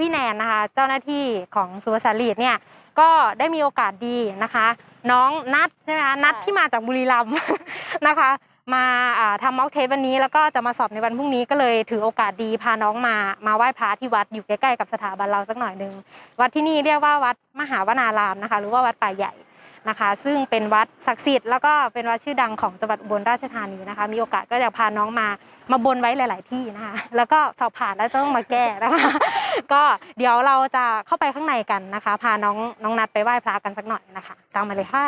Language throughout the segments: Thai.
พี่แนนนะคะเจ้าหน้าที่ของสุวรรณสารีตเนี่ยก็ได้มีโอกาสดีนะคะ น้องนัดใช่ไหมคะนัดที่มาจากบุรีรัมย์นะคะมาอ่าทำม็อกเทสวันนี้ แล้วก็จะมาสอบในวันพรุ่งนี้ก็เลยถือโอกาสดีพาน้องมามาไหว้พระที่วัดอยู่ใกล้ๆกับสถาบันเราสักหน่อยหนึ่งวัดที่นี่เรียกว่าวัดมหาวนารามนะคะ หรือว่าวัดป่าใหญ่นะคะ ซึ่งเป็นวัดศักดิ์สิทธิ์แล้วก็เป็นวัดชื่อดังของจังหวัดอุบลราชธานีนะคะ มีโอกาสก็จะพาน้องมา มาบนไว้หลาย ๆ ที่นะคะ แล้วก็สอบผ่านแล้วต้องมาแก้นะคะ ก็เดี๋ยวเราจะเข้าไปข้างในกันนะคะ พาน้องน้องนัดไปไหว้พระกันสักหน่อยนะคะ ตามมาเลยค่ะ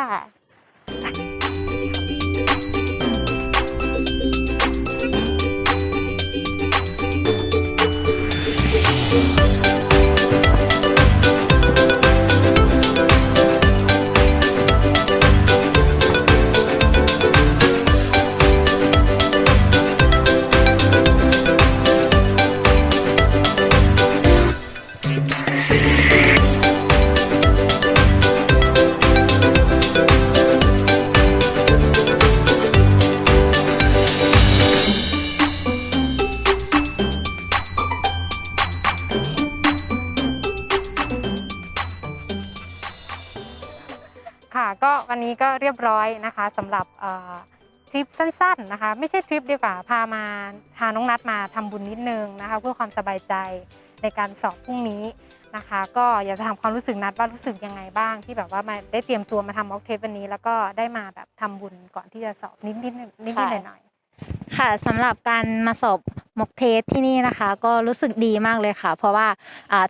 ค่ะก็วันนี้ก็เรียบร้อยนะคะสำหรับทริปสั้นๆนะคะ ไม่ใช่ทริปดีกว่าพามาพาน้องนัดมาทำบุญนิดนึงนะคะ เพื่อความสบายใจในการสอบพรุ่งนี้นะคะ ก็อยากจะถามความรู้สึกนัดว่ารู้สึกยังไงบ้าง ที่แบบว่ามาได้เตรียมตัวมาทำม็อกเทสวันนี้ แล้วก็ได้มาแบบทำบุญก่อนที่จะสอบนิดๆนิดๆหน่อยค่ะสำหรับการมาสอบ มกเทสที่นี่นะคะ ก็รู้สึกดีมากเลยค่ะ เพราะว่า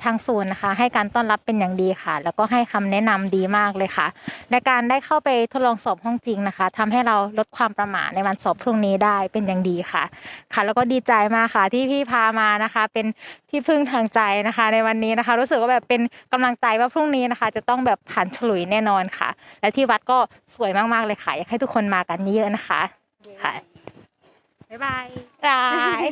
ทางศูนย์นะคะ ให้การต้อนรับเป็นอย่างดีค่ะ แล้วก็ให้คำแนะนำดีมากเลยค่ะในการได้เข้าไปทดลองสอบห้องจริงนะคะทำให้เราลดความประมาทในวันสอบพรุ่งนี้ได้เป็นอย่างดีค่ะ ค่ะ แล้วก็ดีใจมากค่ะที่พี่พามานะคะ เป็นที่พึ่งทางใจนะคะ ในวันนี้นะคะ รู้สึกว่าแบบเป็นกำลังใจว่าพรุ่งนี้นะคะ จะต้องแบบผ่านฉลุยแน่นอนค่ะ และที่วัดก็สวยมากๆเลยค่ะอยากให้ทุกคนมากันเยอะๆนะคะค่ะ บ๊ายบายบาย